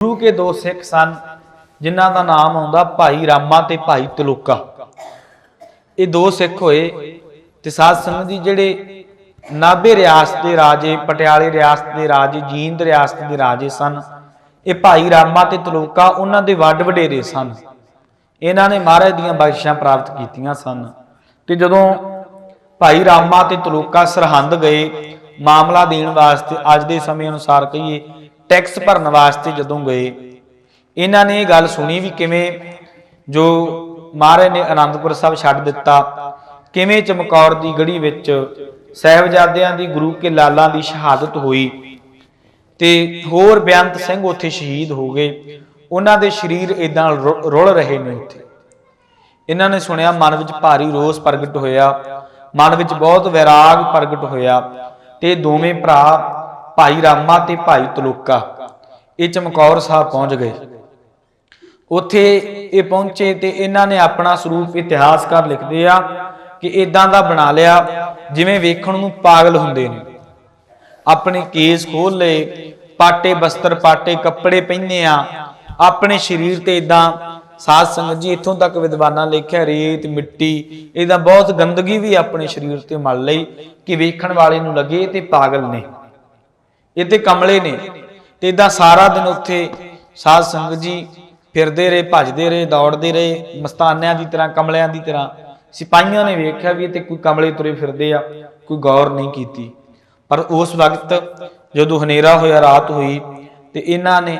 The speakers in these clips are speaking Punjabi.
ਗੁਰੂ ਕੇ ਦੋ ਸਿੱਖ ਸਨ, ਜਿਨ੍ਹਾਂ ਦਾ ਨਾਮ ਆਉਂਦਾ ਭਾਈ ਰਾਮਾ ਤੇ ਭਾਈ ਤਲੋਕਾ। ਇਹ ਦੋ ਸਿੱਖ ਹੋਏ ਤੇ ਸਾਧ ਸੰਗਤ ਜੀ ਜਿਹੜੇ ਨਾਭੇ ਰਿਆਸਤ ਦੇ ਰਾਜੇ, ਪਟਿਆਲੇ ਰਿਆਸਤ ਦੇ ਰਾਜੇ, ਜੀਂਦ ਰਿਆਸਤ ਦੇ ਰਾਜੇ ਸਨ, ਇਹ ਭਾਈ ਰਾਮਾ ਤੇ ਤਲੋਕਾ ਉਹਨਾਂ ਦੇ ਵੱਡ ਵਡੇਰੇ ਸਨ। ਇਹਨਾਂ ਨੇ ਮਹਾਰਾਜ ਦੀਆਂ ਬਖਸ਼ਿਸ਼ਾਂ ਪ੍ਰਾਪਤ ਕੀਤੀਆਂ ਸਨ। ਤੇ ਜਦੋਂ ਭਾਈ ਰਾਮਾ ਤੇ ਤਲੋਕਾ ਸਰਹੰਦ ਗਏ, ਮਾਮਲਾ ਦੇਣ ਵਾਸਤੇ ਅੱਜ ਦੇ ਸਮੇਂ ਅਨੁਸਾਰ ਕਹੀਏ ਟੈਕਸ ਭਰਨ ਵਾਸਤੇ ਜਦੋਂ ਗਏ, ਇਹਨਾਂ ਨੇ ਇਹ ਗੱਲ ਸੁਣੀ ਵੀ ਕਿਵੇਂ ਜੋ ਮਹਾਰਾਜ ਨੇ ਆਨੰਦਪੁਰ ਸਾਹਿਬ ਛੱਡ ਦਿੱਤਾ, ਕਿਵੇਂ ਚਮਕੌਰ ਦੀ ਗੜੀ ਵਿੱਚ ਸਹਿਬਜ਼ਾਦਿਆਂ ਦੀ ਗੁਰੂ ਕੇ ਲਾਲਾਂ ਦੀ ਸ਼ਹਾਦਤ ਹੋਈ ਤੇ ਹੋਰ ਬੇਅੰਤ ਸਿੰਘ ਉੱਥੇ ਸ਼ਹੀਦ ਹੋ ਗਏ, ਉਹਨਾਂ ਦੇ ਸਰੀਰ ਇਦਾਂ ਰੁਲ ਰਹੇ ਨੇ ਉੱਥੇ। ਇਹਨਾਂ ਨੇ ਸੁਣਿਆ ਮਨ ਵਿੱਚ ਭਾਰੀ ਰੋਸ ਪ੍ਰਗਟ ਹੋਇਆ, ਮਨ ਵਿੱਚ ਬਹੁਤ ਵਿਰਾਗ ਪ੍ਰਗਟ ਹੋਇਆ ਤੇ ਦੋਵੇਂ ਭਰਾ ਭਾਈ ਰਾਮਾ ਤੇ ਭਾਈ ਤਲੋਕਾ। ਇਹ ਚਮਕੌਰ ਸਾਹਿਬ ਪਹੁੰਚ ਗਏ। ਉੱਥੇ ਇਹ ਪਹੁੰਚੇ ਤੇ ਇਹਨਾਂ ਨੇ ਆਪਣਾ ਸਰੂਪ ਇਤਿਹਾਸਕਾਰ ਲਿਖਦੇ ਆ ਕਿ ਇਦਾਂ ਦਾ ਬਣਾ ਲਿਆ ਜਿਵੇਂ ਵੇਖਣ ਨੂੰ ਪਾਗਲ ਹੁੰਦੇ ਨੇ। ਆਪਣੇ ਕੇਸ ਖੋਲ ਲਏ, ਪਾਟੇ ਬਸਤਰ, ਪਾਟੇ ਕੱਪੜੇ ਪਹਿਨੇ ਆ, ਆਪਣੇ ਸਰੀਰ ਤੇ ਇਦਾਂ ਸਾਧ ਸੰਗਤ ਜੀ ਇੱਥੋਂ ਤੱਕ ਵਿਦਵਾਨਾਂ ਲਿਖਿਆ, ਰੇਤ, ਮਿੱਟੀ, ਇਹਦਾ ਬਹੁਤ ਗੰਦਗੀ ਵੀ ਆਪਣੇ ਸਰੀਰ ਤੇ ਮਲ ਲਈ ਕਿ ਵੇਖਣ ਵਾਲੇ ਨੂੰ ਲੱਗੇ ਤੇ ਪਾਗਲ ਨੇ। ਇਹ ਤੇ ਕਮਲੇ ਨੇ ਤੇ ਇਦਾਂ ਸਾਰਾ ਦਿਨ ਉੱਥੇ ਸਾਧ ਸੰਗਤ ਜੀ ਫਿਰਦੇ ਰਹੇ, ਭੱਜਦੇ ਰਹੇ, ਦੌੜਦੇ ਰਹੇ, ਮਸਤਾਨਿਆਂ ਦੀ ਤਰ੍ਹਾਂ, ਕਮਲਿਆਂ ਦੀ ਤਰ੍ਹਾਂ। ਸਿਪਾਹੀਆਂ ਨੇ ਵੇਖਿਆ ਵੀ ਇਹ ਤੇ ਕੋਈ ਕਮਲੇ ਤੁਰੇ ਫਿਰਦੇ ਆ, ਕੋਈ ਗੌਰ ਨਹੀਂ ਕੀਤੀ। ਪਰ ਉਸ ਵਕਤ ਜਦੋਂ ਹਨੇਰਾ ਹੋਇਆ, ਰਾਤ ਹੋਈ, ਤੇ ਇਹਨਾਂ ਨੇ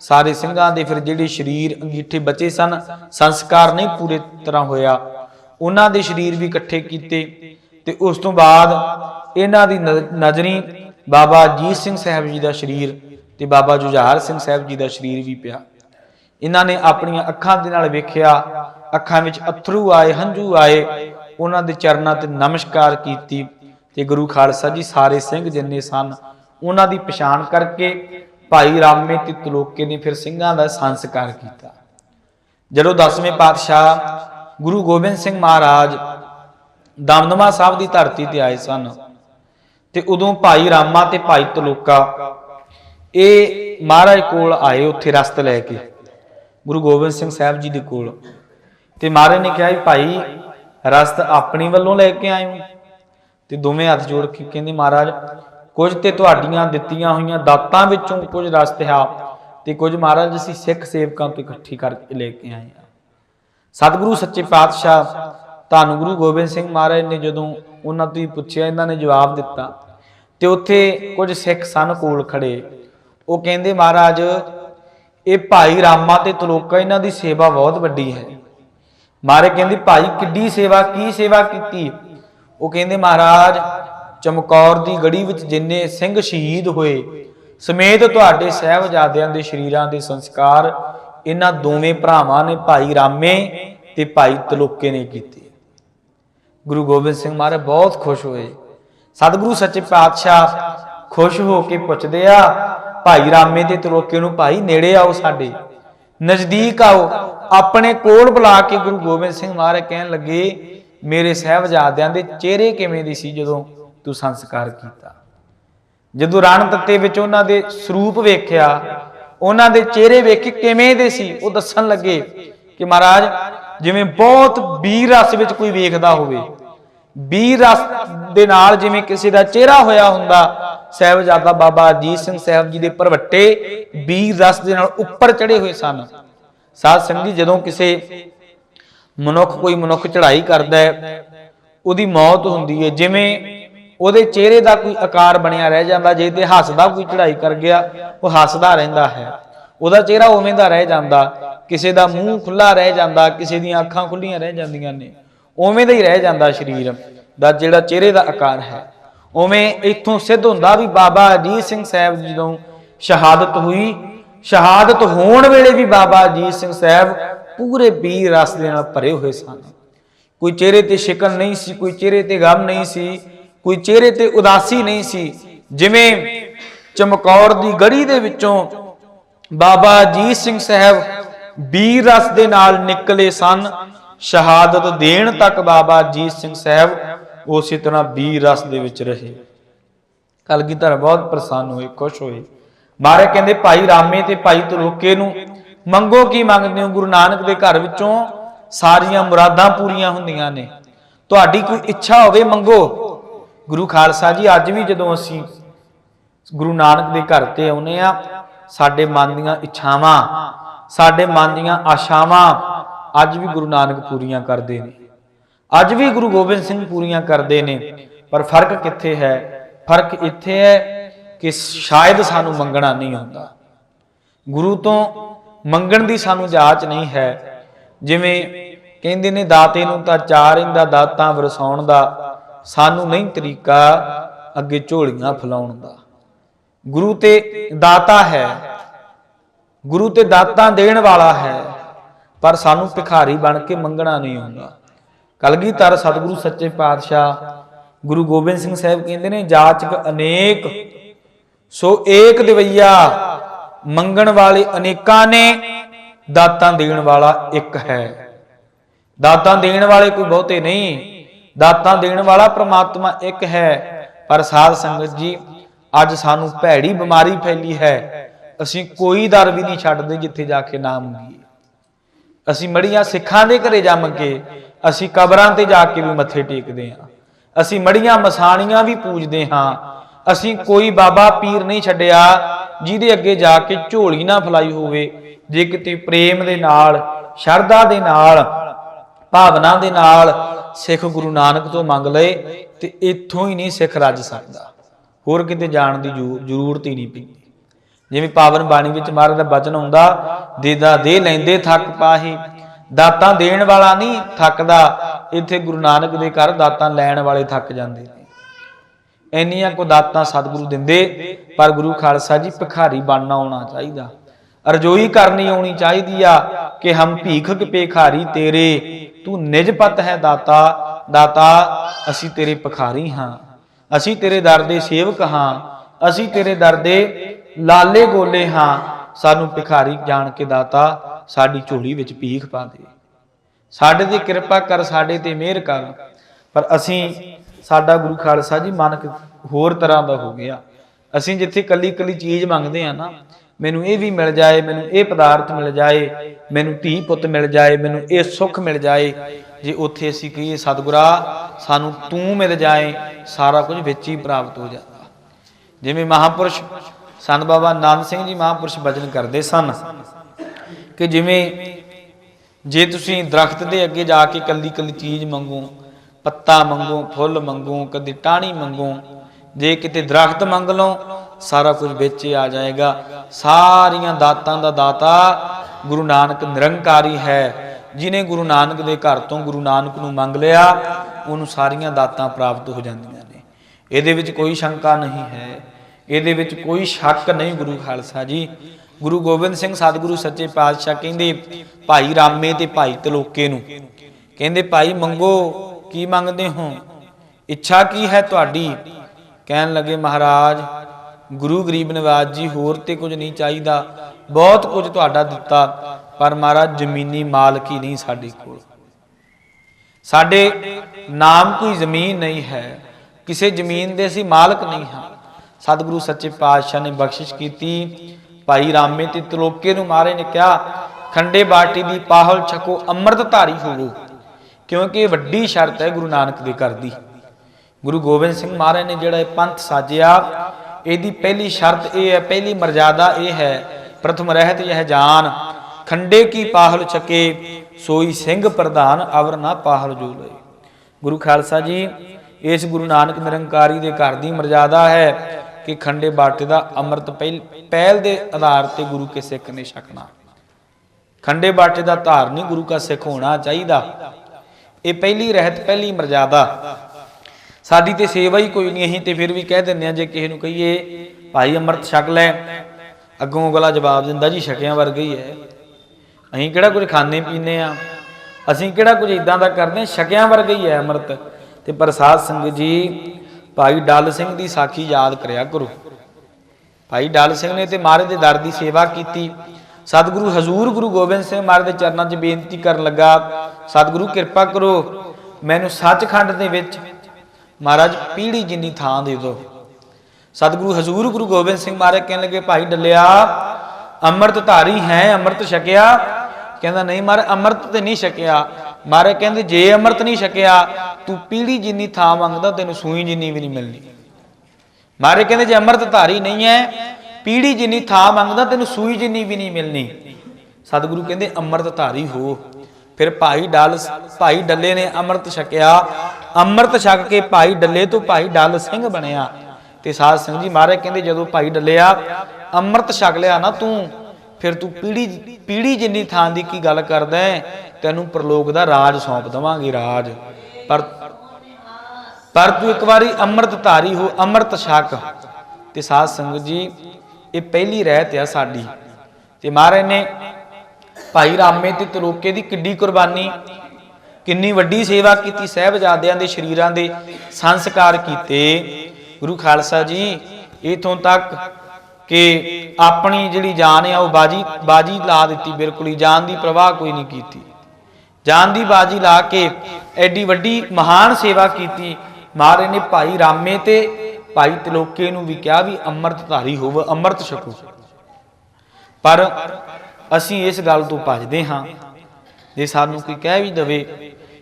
ਸਾਰੇ ਸਿੰਘਾਂ ਦੇ ਫਿਰ ਜਿਹੜੇ ਸਰੀਰ ਅੰਗੀਠੇ ਬਚੇ ਸਨ, ਸੰਸਕਾਰ ਨਹੀਂ ਪੂਰੇ ਤਰ੍ਹਾਂ ਹੋਇਆ, ਉਹਨਾਂ ਦੇ ਸਰੀਰ ਵੀ ਇਕੱਠੇ ਕੀਤੇ ਤੇ ਉਸ ਤੋਂ ਬਾਅਦ ਇਹਨਾਂ ਦੀ ਨ- ਨਜ਼ਰੀ ਬਾਬਾ ਅਜੀਤ ਸਿੰਘ ਸਾਹਿਬ ਜੀ ਦਾ ਸਰੀਰ ਤੇ ਬਾਬਾ ਜੁਝਾਰ ਸਿੰਘ ਸਾਹਿਬ ਜੀ ਦਾ ਸਰੀਰ ਵੀ ਪਿਆ। ਇਹਨਾਂ ਨੇ ਆਪਣੀਆਂ ਅੱਖਾਂ ਦੇ ਨਾਲ ਵੇਖਿਆ, ਅੱਖਾਂ ਵਿੱਚ ਅਥਰੂ ਆਏ, ਹੰਝੂ ਆਏ, ਉਹਨਾਂ ਦੇ ਚਰਨਾਂ ਤੇ ਨਮਸਕਾਰ ਕੀਤੀ ਤੇ ਗੁਰੂ ਖਾਲਸਾ ਜੀ ਸਾਰੇ ਸਿੰਘ ਜਿੰਨੇ ਸਨ, ਉਹਨਾਂ ਦੀ ਪਛਾਣ ਕਰਕੇ ਭਾਈ ਰਾਮੇ ਤੇ ਤਲੋਕੇ ਨੇ ਫਿਰ ਸਿੰਘਾਂ ਦਾ ਸੰਸਕਾਰ ਕੀਤਾ। ਜਦੋਂ 10ਵੇਂ ਪਾਤਸ਼ਾਹ ਗੁਰੂ ਗੋਬਿੰਦ ਸਿੰਘ ਮਹਾਰਾਜ ਦਮਦਮਾ ਸਾਹਿਬ ਦੀ ਧਰਤੀ ਤੇ ਆਏ ਸਨ ਤੇ ਉਦੋਂ ਭਾਈ ਰਾਮਾ ਤੇ ਭਾਈ ਤਲੋਕਾ, ਇਹ ਮਹਾਰਾਜ ਕੋਲ ਆਏ ਉੱਥੇ ਰਸਤ ਲੈ ਕੇ, ਗੁਰੂ ਗੋਬਿੰਦ ਸਿੰਘ ਸਾਹਿਬ ਜੀ ਦੇ ਕੋਲ। ਤੇ ਮਹਾਰਾਜ ਨੇ ਕਿਹਾ ਭਾਈ, ਰਸਤ ਆਪਣੀ ਵੱਲੋਂ ਲੈ ਕੇ ਆਏ ਹੋ। ਤੇ ਦੋਵੇਂ ਹੱਥ ਜੋੜ ਕੇ ਕਹਿੰਦੇ, ਮਹਾਰਾਜ, ਕੁਝ ਤੇ ਤੁਹਾਡੀਆਂ ਦਿੱਤੀਆਂ ਹੋਈਆਂ ਦਾਤਾਂ ਵਿੱਚੋਂ ਕੁਝ ਰਸਤ ਹੈ ਤੇ ਕੁਝ ਮਹਾਰਾਜ ਅਸੀਂ ਸਿੱਖ ਸੇਵਕਾਂ ਤੋਂ ਇਕੱਠੀ ਕਰਕੇ ਲੈ ਕੇ ਆਏ ਹਾਂ। ਸਤਿਗੁਰੂ ਸੱਚੇ ਪਾਤਸ਼ਾਹ ਤੁਹਾਨੂੰ ਗੁਰੂ ਗੋਬਿੰਦ ਸਿੰਘ ਮਹਾਰਾਜ ਨੇ ਜਦੋਂ ਉਹਨਾਂ ਤੋਂ ਹੀ ਪੁੱਛਿਆ, ਇਹਨਾਂ ਨੇ ਜਵਾਬ ਦਿੱਤਾ। ਤੇ ਉੱਥੇ ਕੁਝ ਸਿੱਖ ਸਨ ਕੋਲ ਖੜੇ। ਉਹ ਕਹਿੰਦੇ, ਮਹਾਰਾਜ, ਇਹ ਭਾਈ ਰਾਮਾ ਤੇ ਤਲੋਕਾ ਇਹਨਾਂ ਦੀ ਸੇਵਾ ਬਹੁਤ ਵੱਡੀ ਹੈ। ਮਹਾਰਾਜ ਕਹਿੰਦੇ, ਭਾਈ, ਕਿੱਡੀ ਸੇਵਾ, ਕੀ ਸੇਵਾ ਕੀਤੀ? ਉਹ ਕਹਿੰਦੇ, ਮਹਾਰਾਜ, ਚਮਕੌਰ ਦੀ ਗੜੀ ਵਿੱਚ ਜਿੰਨੇ ਸਿੰਘ ਸ਼ਹੀਦ ਹੋਏ, ਸਮੇਤ ਤੁਹਾਡੇ ਸਹਿਬਜ਼ਾਦਿਆਂ ਦੇ ਸ਼ਰੀਰਾਂ ਦੇ ਸੰਸਕਾਰ, ਇਹਨਾਂ ਦੋਵੇਂ ਭਰਾਵਾਂ ਨੇ ਭਾਈ ਰਾਮੇ ਤੇ ਭਾਈ ਤਲੋਕੇ ਨੇ ਕੀਤੇ। ਗੁਰੂ ਗੋਬਿੰਦ ਸਿੰਘ ਮਹਾਰਾਜ ਬਹੁਤ ਖੁਸ਼ ਹੋਏ। ਸਤਿਗੁਰੂ ਸੱਚੇ ਪਾਤਸ਼ਾਹ ਖੁਸ਼ ਹੋ ਕੇ ਪੁੱਛਦੇ ਆ, ਭਾਈ ਰਾਮੇ ਤੇ ਤਲੋਕੇ ਨੂੰ ਭਾਈ ਨੇੜੇ ਆਓ ਸਾਡੇ। ਨਜ਼ਦੀਕ ਆਓ। ਆਪਣੇ ਕੋਲ ਬੁਲਾ ਕੇ ਗੁਰੂ ਗੋਬਿੰਦ ਸਿੰਘ ਮਹਾਰਾਜ ਕਹਿਣ ਲੱਗੇ, ਮੇਰੇ ਸਹਿਬਜ਼ਾਦਿਆਂ ਦੇ ਚਿਹਰੇ ਕਿਵੇਂ ਦੀ ਸੀ ਜਦੋਂ ਤੂੰ ਸੰਸਕਾਰ ਕੀਤਾ? ਜਦੋਂ ਰਣ ਤੱਤੇ ਵਿੱਚ ਉਹਨਾਂ ਦੇ ਸਰੂਪ ਵੇਖਿਆ, ਉਹਨਾਂ ਦੇ ਚਿਹਰੇ ਵੇਖੇ ਕਿਵੇਂ ਦੇ ਸੀ, ਉਹ ਦੱਸਣ ਲੱਗੇ ਕਿ ਮਹਾਰਾਜ ਜਿਵੇਂ ਬਹੁਤ ਵੀਰ ਰਸ ਵਿੱਚ ਕੋਈ ਵੇਖਦਾ ਹੋਵੇ। ਵੀਰ ਰਸ ਦੇ ਨਾਲ ਜਿਵੇਂ ਕਿਸੇ ਦਾ ਚਿਹਰਾ ਹੋਇਆ ਹੁੰਦਾ, ਸਹਿਬਜ਼ਾਦਾ ਬਾਬਾ ਅਜੀਤ ਸਿੰਘ ਸਾਹਿਬ ਜੀ ਦੇ ਪਰਵੱਟੇ ਵੀਰ ਰਸ ਦੇ ਨਾਲ ਉੱਪਰ ਚੜੇ ਹੋਏ ਸਨ। ਸਾਧ ਸੰਗਤ ਜਦੋਂ ਕਿਸੇ ਮਨੁੱਖ ਕੋਈ ਮਨੁੱਖ ਚੜ੍ਹਾਈ ਕਰਦਾ ਹੈ, ਉਹਦੀ ਮੌਤ ਹੁੰਦੀ ਹੈ। ਜਿਵੇਂ ਉਹਦੇ ਚਿਹਰੇ ਦਾ ਕੋਈ ਆਕਾਰ ਬਣਿਆ ਰਹਿ ਜਾਂਦਾ ਜੇ ਤੇ ਹੱਸਦਾ ਕੋਈ ਚੜ੍ਹਾਈ ਕਰ ਗਿਆ, ਉਹ ਹੱਸਦਾ ਰਹਿੰਦਾ ਹੈ। ਉਹਦਾ ਚਿਹਰਾ ਉਵੇਂ ਦਾ ਰਹਿ ਜਾਂਦਾ, ਕਿਸੇ ਦਾ ਮੂੰਹ ਖੁੱਲਾ ਰਹਿ ਜਾਂਦਾ, ਕਿਸੇ ਦੀਆਂ ਅੱਖਾਂ ਖੁੱਲੀਆਂ ਰਹਿ ਜਾਂਦੀਆਂ ਨੇ, ਉਵੇਂ ਦਾ ਹੀ ਰਹਿ ਜਾਂਦਾ ਸਰੀਰ, ਦਾ ਜਿਹੜਾ ਚਿਹਰੇ ਦਾ ਆਕਾਰ ਹੈ। ਉਵੇਂ ਇੱਥੋਂ ਸਿੱਧ ਹੁੰਦਾ ਵੀ ਬਾਬਾ ਅਜੀਤ ਸਿੰਘ ਸਾਹਿਬ ਜਦੋਂ ਸ਼ਹਾਦਤ ਹੋਈ, ਸ਼ਹਾਦਤ ਹੋਣ ਵੇਲੇ ਵੀ ਬਾਬਾ ਅਜੀਤ ਸਿੰਘ ਸਾਹਿਬ ਪੂਰੇ ਵੀਰ ਰਸ ਦੇ ਨਾਲ ਭਰੇ ਹੋਏ ਸਨ। ਕੋਈ ਚਿਹਰੇ ਤੇ ਸ਼ਿਕਨ ਨਹੀਂ ਸੀ, ਕੋਈ ਚਿਹਰੇ ਤੇ ਗਮ ਨਹੀਂ ਸੀ, ਕੋਈ ਚਿਹਰੇ ਤੇ ਉਦਾਸੀ ਨਹੀਂ ਸੀ। ਜਿਵੇਂ ਚਮਕੌਰ ਦੀ ਗੜੀ ਦੇ ਵਿੱਚੋਂ ਬਾਬਾ ਅਜੀਤ ਸਿੰਘ ਸਾਹਿਬ ਵੀਰ ਰਸ ਦੇ ਨਾਲ ਨਿਕਲੇ ਸਨ। ਸ਼ਹਾਦਤ ਦੇਣ ਤੱਕ ਬਾਬਾ ਅਜੀਤ ਸਿੰਘ ਸਾਹਿਬ ਉਸੇ ਤਰ੍ਹਾਂ ਵੀਰ ਰਸ ਦੇ ਵਿੱਚ ਰਹੇ। ਕਲਗੀਧਰ ਬਹੁਤ ਪ੍ਰਸੰਨ ਹੋਏ, ਖੁਸ਼ ਹੋਏ। ਮਹਾਰਾਜ ਕਹਿੰਦੇ, ਭਾਈ ਰਾਮੇ ਤੇ ਭਾਈ ਤਲੋਕੇ ਨੂੰ ਮੰਗੋ ਕੀ ਮੰਗਦੇ ਹੋ? ਗੁਰੂ ਨਾਨਕ ਦੇ ਘਰ ਵਿੱਚੋਂ ਸਾਰੀਆਂ ਮੁਰਾਦਾਂ ਪੂਰੀਆਂ ਹੁੰਦੀਆਂ ਨੇ। ਤੁਹਾਡੀ ਕੋਈ ਇੱਛਾ ਹੋਵੇ ਮੰਗੋ। ਗੁਰੂ ਖਾਲਸਾ ਜੀ, ਅੱਜ ਵੀ ਜਦੋਂ ਅਸੀਂ ਗੁਰੂ ਨਾਨਕ ਦੇ ਘਰ ਤੇ ਆਉਨੇ ਆ ਸਾਡੇ ਮਨ ਦੀਆਂ ਇੱਛਾਵਾਂ, ਸਾਡੇ ਮਨ ਦੀਆਂ ਆਸ਼ਾਵਾਂ ਅੱਜ ਵੀ ਗੁਰੂ ਨਾਨਕ ਪੂਰੀਆਂ ਕਰਦੇ ਨੇ। ਅੱਜ ਵੀ ਗੁਰੂ ਗੋਬਿੰਦ ਸਿੰਘ ਪੂਰੀਆਂ ਕਰਦੇ ਨੇ। ਪਰ ਫ਼ਰਕ ਕਿੱਥੇ ਹੈ? ਫ਼ਰਕ ਇੱਥੇ ਹੈ ਕਿ ਸ਼ਾਇਦ ਸਾਨੂੰ ਮੰਗਣਾ ਨਹੀਂ ਆਉਂਦਾ। ਗੁਰੂ ਤੋਂ ਮੰਗਣ ਦੀ ਸਾਨੂੰ ਜਾਚ ਨਹੀਂ ਹੈ। ਜਿਵੇਂ ਕਹਿੰਦੇ ਨੇ, ਦਾਤੇ ਨੂੰ ਤਾਂ ਚਾਰ ਇੰਦਾ ਦਾਤਾਂ ਵਰਸਾਉਣ ਦਾ, ਸਾਨੂੰ ਨਹੀਂ ਤਰੀਕਾ ਅੱਗੇ ਝੋਲੀਆਂ ਫਲਾਉਣ ਦਾ। ਗੁਰੂ ਤੇ ਦਾਤਾ ਹੈ। ਗੁਰੂ ਤੇ ਦਾਤਾਂ ਦੇਣ ਵਾਲਾ ਹੈ। ਪਰ ਸਾਨੂੰ ਭਿਖਾਰੀ ਬਣ ਕੇ ਮੰਗਣਾ ਨਹੀਂ ਆਉਂਦਾ ਕਲਗੀਧਰ ਸਤਿਗੁਰੂ ਸੱਚੇ ਪਾਤਸ਼ਾਹ ਗੁਰੂ ਗੋਬਿੰਦ ਸਿੰਘ ਸਾਹਿਬ ਕਹਿੰਦੇ ਨੇ, ਜਾਚਕ ਅਨੇਕ, ਸੋ ਏਕ ਦਿਵਈਆ ਮੰਗਣ ਵਾਲੇ ਅਨੇਕਾਂ ਨੇ, ਦਾਤਾਂ ਦੇਣ ਵਾਲਾ ਇੱਕ ਹੈ। ਦਾਤਾਂ ਦੇਣ ਵਾਲੇ ਕੋਈ ਬਹੁਤੇ ਨਹੀਂ। ਦਾਤਾਂ ਦੇਣ ਵਾਲਾ ਪ੍ਰਮਾਤਮਾ ਇੱਕ ਹੈ। ਪਰ ਸਾਧ ਸੰਗਤ ਜੀ ਅੱਜ ਸਾਨੂੰ ਭੈੜੀ ਬਿਮਾਰੀ ਫੈਲੀ ਹੈ। ਅਸੀਂ ਕੋਈ ਦਰ ਵੀ ਨਹੀਂ ਛੱਡਦੇ ਜਿੱਥੇ ਜਾ ਕੇ ਨਾ ਮੰਗੀਏ। ਅਸੀਂ ਮੜੀਆਂ ਸਿੱਖਾਂ ਦੇ ਘਰੇ ਜੰਮ ਕੇ ਅਸੀਂ ਕਬਰਾਂ ਤੇ ਜਾ ਕੇ ਵੀ ਮੱਥੇ ਟੇਕਦੇ ਹਾਂ। ਅਸੀਂ ਮੜੀਆਂ ਮਸਾਣੀਆਂ ਵੀ ਪੂਜਦੇ ਹਾਂ। ਅਸੀਂ ਕੋਈ ਬਾਬਾ ਪੀਰ ਨਹੀਂ ਛੱਡਿਆ ਜਿਹਦੇ ਅੱਗੇ ਜਾ ਕੇ ਝੋਲੀ ਨਾ ਫਲਾਈ ਹੋਵੇ। ਜੇ ਕਿਤੇ ਪ੍ਰੇਮ ਦੇ ਨਾਲ, ਸ਼ਰਧਾ ਦੇ ਨਾਲ, ਭਾਵਨਾ ਦੇ ਨਾਲ ਸਿੱਖ ਗੁਰੂ ਨਾਨਕ ਤੋਂ ਮੰਗ ਲਏ ਤੇ ਇੱਥੋਂ ਹੀ ਨਹੀਂ ਸਿੱਖ ਰੱਜ ਸਕਦਾ। ਹੋਰ ਕਿਤੇ ਜਾਣ ਦੀ ਜ਼ਰੂ- ਜ਼ਰੂਰਤ ਹੀ ਨਹੀਂ ਪੈਂਦੀ ਜਿਵੇਂ ਪਾਵਨ ਬਾਣੀ ਵਿੱਚ ਮਹਾਰਾਜ ਦਾ ਬਚਨ ਆਉਂਦਾ ਦੇਦਾ ਦੇ ਲੈਂਦੇ ਥੱਕ ਪਾਹੀ, ਦਾਤਾਂ ਦੇਣ ਵਾਲਾ ਨਹੀਂ ਥੱਕਦਾ, ਇੱਥੇ ਗੁਰੂ ਨਾਨਕ ਦੇ ਘਰ ਦਾਤਾਂ ਲੈਣ ਵਾਲੇ ਥੱਕ ਜਾਂਦੇ ਨੇ। ਇੰਨੀਆਂ ਕੋ ਦਾਤਾਂ ਸਤਿਗੁਰੂ ਦਿੰਦੇ, ਪਰ ਗੁਰੂ ਖਾਲਸਾ ਜੀ ਭਿਖਾਰੀ ਬਣਨਾ ਆਉਣਾ ਚਾਹੀਦਾ। ਅਰਜ਼ੋਈ ਕਰਨੀ ਆਉਣੀ ਚਾਹੀਦੀ ਆ ਕਿ ਹਮ ਭੀਖਕ ਭਿਖਾਰੀ ਤੇਰੇ, ਤੂੰ ਨਿਜਪਤ ਹੈ ਦਾਤਾ ਦਾਤਾ, ਅਸੀਂ ਤੇਰੇ ਭਿਖਾਰੀ ਹਾਂ। ਅਸੀਂ ਤੇਰੇ ਦਰ ਦੇ ਸੇਵਕ ਹਾਂ, ਅਸੀਂ ਤੇਰੇ ਦਰ ਦੇ ਲਾਲੇ ਗੋਲੇ ਹਾਂ। ਸਾਨੂੰ ਭਿਖਾਰੀ ਜਾਣ ਕੇ ਦਾਤਾ, ਸਾਡੀ ਝੋਲੀ ਵਿੱਚ ਭੀਖ ਪਾ ਦੇ। ਸਾਡੇ ਤੇ ਕਿਰਪਾ ਕਰ, ਸਾਡੇ ਤੇ ਮਿਹਰ ਕਰ। ਪਰ ਅਸੀਂ, ਸਾਡਾ ਗੁਰੂ ਖਾਲਸਾ ਜੀ ਮਨ ਹੋਰ ਤਰ੍ਹਾਂ ਦਾ ਹੋ ਗਿਆ। ਅਸੀਂ ਜਿੱਥੇ ਕੱਲੀ ਕੱਲੀ ਚੀਜ਼ ਮੰਗਦੇ ਆ ਨਾ, ਮੈਨੂੰ ਇਹ ਵੀ ਮਿਲ ਜਾਏ, ਮੈਨੂੰ ਇਹ ਪਦਾਰਥ ਮਿਲ ਜਾਏ, ਮੈਨੂੰ ਧੀ ਪੁੱਤ ਮਿਲ ਜਾਏ, ਮੈਨੂੰ ਇਹ ਸੁੱਖ ਮਿਲ ਜਾਏ। ਜੇ ਉੱਥੇ ਅਸੀਂ ਕਹੀਏ, ਸਤਿਗੁਰਾ, ਸਾਨੂੰ ਤੂੰ ਮਿਲ ਜਾਏ, ਸਾਰਾ ਕੁਝ ਵਿੱਚ ਹੀ ਪ੍ਰਾਪਤ ਹੋ ਜਾਂਦਾ। ਜਿਵੇਂ ਮਹਾਪੁਰਸ਼ ਸੰਤ ਬਾਬਾ ਨਾਨਕ ਸਿੰਘ ਜੀ ਮਹਾਪੁਰਸ਼ ਬਚਨ ਕਰਦੇ ਸਨ ਕਿ ਜਿਵੇਂ ਜੇ ਤੁਸੀਂ ਦਰਖਤ ਦੇ ਅੱਗੇ ਜਾ ਕੇ ਕੱਲੀ ਕੱਲੀ ਚੀਜ਼ ਮੰਗੋ, ਪੱਤਾ ਮੰਗੋ, ਫੁੱਲ ਮੰਗੋ, ਕਦੇ ਟਾਹਣੀ ਮੰਗੋ, ਜੇ ਕਿਤੇ ਦਰਖਤ ਮੰਗ ਲਓ, ਸਾਰਾ ਕੁਝ ਵਿੱਚ ਆ ਜਾਏਗਾ। ਸਾਰੀਆਂ ਦਾਤਾਂ ਦਾ ਦਾਤਾ ਗੁਰੂ ਨਾਨਕ ਨਿਰੰਕਾਰੀ ਹੈ। ਜਿਨੇ ਗੁਰੂ ਨਾਨਕ ਦੇ ਘਰ ਤੋਂ ਗੁਰੂ ਨਾਨਕ ਨੂੰ ਮੰਗ ਲਿਆ, ਉਹਨੂੰ ਸਾਰੀਆਂ ਦਾਤਾਂ ਪ੍ਰਾਪਤ ਹੋ ਜਾਂਦੀਆਂ ਨੇ। ਇਹਦੇ ਵਿੱਚ ਕੋਈ ਸ਼ੰਕਾ ਨਹੀਂ ਹੈ। ਇਹਦੇ ਵਿੱਚ ਕੋਈ ਸ਼ੱਕ ਨਹੀਂ ਗੁਰੂ ਖਾਲਸਾ ਜੀ। ਗੁਰੂ ਗੋਬਿੰਦ ਸਿੰਘ ਸਤਿਗੁਰੂ ਸੱਚੇ ਪਾਤਸ਼ਾਹ ਕਹਿੰਦੇ, ਭਾਈ ਰਾਮੇ ਤੇ ਭਾਈ ਤਲੋਕੇ ਨੂੰ। ਕਹਿੰਦੇ, ਭਾਈ ਮੰਗੋ, ਕੀ ਮੰਗਦੇ ਹੋ? ਇੱਛਾ ਕੀ ਹੈ ਤੁਹਾਡੀ? ਕਹਿਣ ਲੱਗੇ, ਮਹਾਰਾਜ, ਗੁਰੂ ਗਰੀਬ ਨਿਵਾਜ ਜੀ, ਹੋਰ ਤੇ ਕੁਝ ਨਹੀਂ ਚਾਹੀਦਾ। ਬਹੁਤ ਕੁਝ ਤੁਹਾਡਾ ਦਿੱਤਾ। ਪਰ ਮਹਾਰਾਜ, ਜ਼ਮੀਨੀ ਮਾਲਕੀ ਨਹੀਂ ਸਾਡੇ ਕੋਲ। ਸਾਡੇ ਨਾਮ ਕੋਈ ਜ਼ਮੀਨ ਨਹੀਂ ਹੈ। ਕਿਸੇ ਜ਼ਮੀਨ ਦੇ ਅਸੀਂ ਮਾਲਕ ਨਹੀਂ ਹਾਂ। ਸਤਿਗੁਰੂ ਸੱਚੇ ਪਾਤਸ਼ਾਹ ਨੇ ਬਖਸ਼ਿਸ਼ ਕੀਤੀ। ਭਾਈ ਰਾਮੇ ਤੇ ਤਲੋਕੇ ਨੂੰ ਮਾਰੇ ਨੇ ਕਿਹਾ, ਖੰਡੇ ਬਾਟੀ ਦੀ ਪਾਹਲ ਛਕੋ ਅੰਮ੍ਰਿਤ ਧਾਰੀ ਹੋਵੋ। ਕਿਉਂਕਿ ਇਹ ਵੱਡੀ ਸ਼ਰਤ ਹੈ ਗੁਰੂ ਨਾਨਕ ਦੇ ਘਰ ਦੀ। ਗੁਰੂ ਗੋਬਿੰਦ ਸਿੰਘ ਮਹਾਰਾਜ ਨੇ ਜਿਹੜਾ ਇਹ ਪੰਥ ਸਾਜਿਆ, ਇਹਦੀ ਪਹਿਲੀ ਸ਼ਰਤ ਇਹ ਹੈ, ਪਹਿਲੀ ਮਰਜ਼ਾਦਾ ਇਹ ਹੈ, ਪ੍ਰਥਮ ਰਹਿਤ ਇਹ ਜਾਨ ਖੰਡੇ ਕੀ ਪਾਹਲ ਛਕੇ, ਸੋਈ ਸਿੰਘ ਪ੍ਰਧਾਨ ਅਵਰ ਨਾ ਪਾਹਲ ਜੋ ਲਏ ਗੁਰੂ ਖਾਲਸਾ ਜੀ, ਇਸ ਗੁਰੂ ਨਾਨਕ ਨਿਰੰਕਾਰੀ ਦੇ ਘਰ ਦੀ ਮਰਜ਼ਾਦਾ ਹੈ ਕਿ ਖੰਡੇ ਬਾਟੇ ਦਾ ਅੰਮ੍ਰਿਤ ਪਹਿਲ ਪਹਿਲ ਦੇ ਆਧਾਰ ਤੇ ਗੁਰੂ ਕੇ ਸਿੱਖ ਨੇ ਛਕਣਾ ਖੰਡੇ ਬਾਟੇ ਦਾ ਧਾਰਨੀ ਗੁਰੂ ਕਾ ਸਿੱਖ ਹੋਣਾ ਚਾਹੀਦਾ। ਇਹ ਪਹਿਲੀ ਰਹਿਤ, ਪਹਿਲੀ ਮਰਜ਼ਾਦਾ। ਸਾਡੀ ਤੇ ਸੇਵਾ ਹੀ ਕੋਈ ਨਹੀਂ, ਅਸੀਂ ਤੇ ਫਿਰ ਵੀ ਕਹਿ ਦਿੰਦੇ ਆ ਜੇ ਕਿਸੇ ਨੂੰ ਕਹੀਏ, ਭਾਈ ਅੰਮ੍ਰਿਤ ਛਕ ਲੈ। ਅੱਗੋਂ ਅਗਲਾ ਜਵਾਬ ਦਿੰਦਾ, ਜੀ, ਛਕਿਆਂ ਵਰਗਾ ਹੀ ਹੈ। ਅਸੀਂ ਕਿਹੜਾ ਕੁਝ ਖਾਣੇ ਪੀਨੇ ਆ ਅਸੀਂ ਕਿਹੜਾ ਕੁਝ ਇਦਾਂ ਦਾ ਕਰਦੇ ਛਕਿਆਂ ਵਰਗਾ ਹੀ ਹੈ ਅੰਮ੍ਰਿਤ। ਤੇ ਪ੍ਰਸਾਦ ਸਿੰਘ ਜੀ, ਭਾਈ ਡੱਲ ਸਿੰਘ ਦੀ ਸਾਖੀ ਯਾਦ ਕਰਿਆ ਕਰੋ। ਭਾਈ ਡੱਲ ਸਿੰਘ ਨੇ ਤੇ ਮਹਾਰਾਜ ਦੇ ਦਰ ਦੀ ਸੇਵਾ ਕੀਤੀ। ਸਤਿਗੁਰੂ ਹਜ਼ੂਰ ਗੁਰੂ ਗੋਬਿੰਦ ਸਿੰਘ ਮਹਾਰਾਜ ਦੇ ਚਰਨਾਂ 'ਚ ਬੇਨਤੀ ਕਰਨ ਲੱਗਾ, ਸਤਿਗੁਰੂ, ਕਿਰਪਾ ਕਰੋ, ਮੈਨੂੰ ਸੱਚਖੰਡ ਦੇ ਵਿੱਚ ਮਹਾਰਾਜ ਪੀੜੀ ਜਿੰਨੀ ਥਾਂ ਦੇ ਦਿਓ। ਸਤਿਗੁਰੂ ਹਜ਼ੂਰ ਗੁਰੂ ਗੋਬਿੰਦ ਸਿੰਘ ਮਹਾਰਾਜ ਕਹਿਣ ਲੱਗੇ, ਭਾਈ ਡੱਲਿਆ ਅੰਮ੍ਰਿਤ ਧਾਰੀ ਹੈ, ਅੰਮ੍ਰਿਤ ਛਕਿਆ। ਕਹਿੰਦਾ, ਨਹੀਂ ਮਹਾਰਾਜ ਅੰਮ੍ਰਿਤ ਤੇ ਨਹੀਂ ਛਕਿਆ। ਮਹਾਰਾਜ ਕਹਿੰਦੇ, ਜੇ ਅੰਮ੍ਰਿਤ ਨਹੀਂ ਛਕਿਆ, ਤੂੰ ਪੀੜੀ ਜਿੰਨੀ ਥਾਂ ਮੰਗਦਾ, ਤੈਨੂੰ ਸੂਈ ਜਿੰਨੀ ਵੀ ਨਹੀਂ ਮਿਲਣੀ। ਮਹਾਰਾਜ ਕਹਿੰਦੇ, ਜੇ ਅੰਮ੍ਰਿਤ ਧਾਰੀ ਨਹੀਂ ਹੈ ਪੀੜੀ ਜਿੰਨੀ ਥਾਂ ਮੰਗਦਾ, ਤੈਨੂੰ ਸੂਈ ਜਿੰਨੀ ਵੀ ਨਹੀਂ ਮਿਲਣੀ। ਸਤਿਗੁਰੂ ਕਹਿੰਦੇ, ਅੰਮ੍ਰਿਤ ਧਾਰੀ ਹੋ। ਫਿਰ ਭਾਈ ਡਲ, ਭਾਈ ਡੱਲੇ ਨੇ ਅੰਮ੍ਰਿਤ ਛਕਿਆ। ਅੰਮ੍ਰਿਤ ਛਕ ਕੇ ਭਾਈ ਡੱਲੇ ਤੋਂ ਭਾਈ ਡਲ ਸਿੰਘ ਬਣਿਆ। ਤੇ ਸਾਧ ਸਿੰਘ ਜੀ ਮਹਾਰਾਜ ਕਹਿੰਦੇ, ਜਦੋਂ ਭਾਈ ਡੱਲਿਆ ਅੰਮ੍ਰਿਤ ਛਕ ਲਿਆ ਨਾ ਤੂੰ, ਫਿਰ ਤੂੰ ਪੀੜੀ ਪੀੜੀ ਜਿੰਨੀ ਥਾਂ ਦੀ ਕੀ ਗੱਲ ਕਰਦਾ ਤੈਨੂੰ ਪ੍ਰਲੋਕ ਦਾ ਰਾਜ ਸੌਂਪ ਦਵਾਂਗੇ, ਰਾਜ। ਪਰ ਪਰ ਤੂੰ ਇੱਕ ਵਾਰੀ ਅੰਮ੍ਰਿਤ ਧਾਰੀ ਹੋ, ਅੰਮ੍ਰਿਤ ਛਕ। ਤੇ ਸਾਧ ਸੰਗਤ ਜੀ, ਇਹ ਪਹਿਲੀ ਰਹਿਤ ਆ ਸਾਡੀ। ਤੇ ਮਹਾਰਾਜ ਨੇ ਭਾਈ ਰਾਮੇ ਤੇ ਤਲੋਕੇ ਦੀ ਕਿੱਡੀ ਕੁਰਬਾਨੀ, ਕਿੰਨੀ ਵੱਡੀ ਸੇਵਾ ਕੀਤੀ ਸਹਿਬਜ਼ਾਦਿਆਂ ਦੇ ਸ਼ਰੀਰਾਂ ਦੇ, ਸੰਸਕਾਰ ਕੀਤੇ। ਗੁਰੂ ਖਾਲਸਾ ਜੀ, ਇਥੋਂ ਤੱਕ ਕਿ ਆਪਣੀ ਜਿਹੜੀ ਜਾਨ ਆ ਉਹ ਬਾਜੀ ਬਾਜੀ ਲਾ ਦਿੱਤੀ, ਬਿਲਕੁਲ ਹੀ। ਜਾਨ ਦੀ ਪ੍ਰਵਾਹ ਕੋਈ ਨਹੀਂ ਕੀਤੀ। ਜਾਨ ਦੀ ਬਾਜੀ ਲਾ ਕੇ ਐਡੀ ਵੱਡੀ ਮਹਾਨ ਸੇਵਾ ਕੀਤੀ। ਮਹਾਰਾਜ ਨੇ ਭਾਈ ਰਾਮੇ ਤੇ ਭਾਈ ਤਲੋਕੇ ਨੂੰ ਵੀ ਕਿਹਾ ਵੀ ਅੰਮ੍ਰਿਤ ਧਾਰੀ ਹੋਵ, ਅੰਮ੍ਰਿਤ ਛਕੋ। ਪਰ ਅਸੀਂ ਇਸ ਗੱਲ ਤੋਂ ਭੱਜਦੇ ਹਾਂ ਜੇ ਸਾਨੂੰ ਕੋਈ ਕਹਿ ਵੀ ਦਵੇ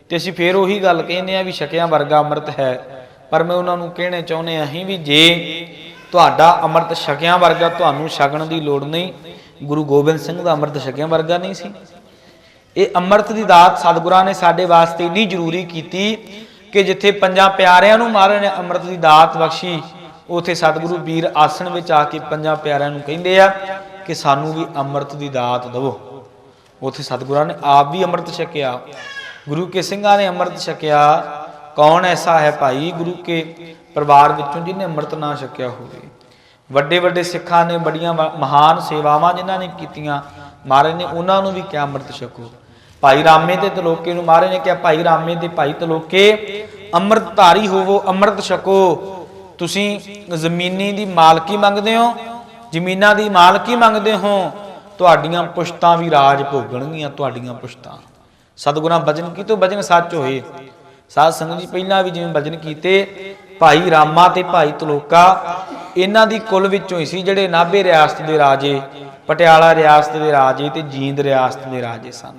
ਤੇ ਅਸੀਂ ਫੇਰ ਉਹੀ ਗੱਲ ਕਹਿੰਦੇ ਆ ਵੀ ਛਕਿਆਂ ਵਰਗਾ ਅੰਮ੍ਰਿਤ ਹੈ। ਪਰ ਮੈਂ ਉਹਨਾਂ ਨੂੰ ਕਹਿਣਾ ਚਾਹੁੰਦੇ ਅਸੀਂ ਵੀ ਜੇ ਤੁਹਾਡਾ ਅੰਮ੍ਰਿਤ ਛਕਿਆਂ ਵਰਗਾ ਤੁਹਾਨੂੰ ਛਕਣ ਦੀ ਲੋੜ ਨਹੀਂ। ਗੁਰੂ ਗੋਬਿੰਦ ਸਿੰਘ ਦਾ ਅੰਮ੍ਰਿਤ ਛਕਿਆਂ ਵਰਗਾ ਨਹੀਂ ਸੀ। ਇਹ ਅੰਮ੍ਰਿਤ ਦੀ ਦਾਤ ਸਤਿਗੁਰਾਂ ਨੇ ਸਾਡੇ ਵਾਸਤੇ ਇੰਨੀ ਜ਼ਰੂਰੀ ਕੀਤੀ ਕਿ ਜਿੱਥੇ ਪੰਜਾਂ ਪਿਆਰਿਆਂ ਨੂੰ ਮਹਾਰਾਜ ਨੇ ਅੰਮ੍ਰਿਤ ਦੀ ਦਾਤ ਬਖਸ਼ੀ, ਉਥੇ ਸਤਿਗੁਰੂ ਵੀਰ ਆਸਣ ਵਿੱਚ ਆ ਕੇ ਪੰਜਾਂ ਪਿਆਰਿਆਂ ਨੂੰ ਕਹਿੰਦੇ ਆ ਕਿ ਸਾਨੂੰ ਵੀ ਅੰਮ੍ਰਿਤ ਦੀ ਦਾਤ ਦਿਵੋ। ਉਥੇ ਸਤਿਗੁਰਾਂ ਨੇ ਆਪ ਵੀ ਅੰਮ੍ਰਿਤ ਛਕਿਆ। ਗੁਰੂ ਕੇ ਸਿੰਘਾਂ ਨੇ ਅੰਮ੍ਰਿਤ ਛਕਿਆ। ਕੌਣ ਐਸਾ ਹੈ ਭਾਈ ਗੁਰੂ ਕੇ? ਪਰਿਵਾਰ ਵਿੱਚੋਂ ਜਿਹਨੇ ਅੰਮ੍ਰਿਤ ਨਾ ਛਕਿਆ ਹੋਵੇ। ਵੱਡੇ ਵੱਡੇ ਸਿੱਖਾਂ ਨੇ ਬੜੀਆਂ ਮਹਾਨ ਸੇਵਾਵਾਂ ਜਿਨ੍ਹਾਂ ਨੇ ਕੀਤੀਆਂ, ਮਹਾਰਾਜ ਨੇ ਉਹਨਾਂ ਨੂੰ ਵੀ ਕਿਹਾ ਅੰਮ੍ਰਿਤ ਛਕੋ। ਭਾਈ ਰਾਮੇ ਤੇ ਤਲੋਕੇ ਨੂੰ ਮਹਾਰਾਜ ਨੇ ਕਿਹਾ, ਭਾਈ ਰਾਮੇ ਤੇ ਭਾਈ ਤਲੋਕੇ, ਅੰਮ੍ਰਿਤਧਾਰੀ ਹੋਵੋ, ਅੰਮ੍ਰਿਤ ਛਕੋ। ਤੁਸੀਂ ਜ਼ਮੀਨੀ ਦੀ ਮਾਲਕੀ ਮੰਗਦੇ ਹੋ, ਜ਼ਮੀਨਾਂ ਦੀ ਮਾਲਕੀ ਮੰਗਦੇ ਹੋ, ਤੁਹਾਡੀਆਂ ਪੁਸ਼ਤਾਂ ਵੀ ਰਾਜ ਭੋਗਣਗੀਆਂ, ਤੁਹਾਡੀਆਂ ਪੁਸ਼ਤਾਂ। ਸਤਿਗੁਰਾਂ ਬਚਨ ਕੀਤੋ ਬਚਨ ਸੱਚ ਹੋਏ? ਸਾਧ ਸੰਗਤ ਜੀ ਪਹਿਲਾਂ ਵੀ ਜਿਵੇਂ ਬਚਨ ਕੀਤੇ ਭਾਈ ਰਾਮਾ ਤੇ ਭਾਈ ਤਲੋਕਾ, ਇਹਨਾਂ ਦੀ ਕੁਲ ਵਿੱਚੋਂ ਹੀ ਸੀ ਜਿਹੜੇ ਨਾਭੇ ਰਿਆਸਤ ਦੇ ਰਾਜੇ, ਪਟਿਆਲਾ ਰਿਆਸਤ ਦੇ ਰਾਜੇ ਤੇ ਜੀਂਦ ਰਿਆਸਤ ਦੇ ਰਾਜੇ ਸਨ।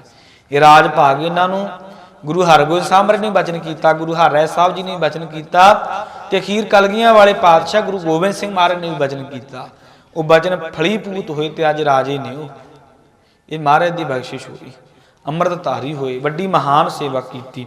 ਇਹ ਰਾਜ ਭਾਗ ਇਹਨਾਂ ਨੂੰ ਗੁਰੂ ਹਰਗੋਬਿੰਦ ਸਾਹਿਬ ਨੇ ਬਚਨ ਕੀਤਾ, ਗੁਰੂ ਹਰਿ ਸਾਹਿਬ ਜੀ ਨੇ ਬਚਨ ਕੀਤਾ ਤੇ ਅਖੀਰ ਕਲਗੀਆਂ ਵਾਲੇ ਪਾਤਸ਼ਾਹ ਗੁਰੂ ਗੋਬਿੰਦ ਸਿੰਘ ਮਹਾਰਾਜ ਨੇ ਵੀ ਬਚਨ ਕੀਤਾ। ਉਹ ਬਚਨ ਫਲੀਭੂਤ ਹੋਏ ਤੇ ਅੱਜ ਰਾਜੇ ਨੇ ਉਹ। ਇਹ ਮਹਾਰਾਜ ਦੀ ਬਖਸ਼ਿਸ਼ ਹੋਈ ਅੰਮ੍ਰਿਤ ਧਾਰੀ ਹੋਏ, ਵੱਡੀ ਮਹਾਨ ਸੇਵਾ ਕੀਤੀ।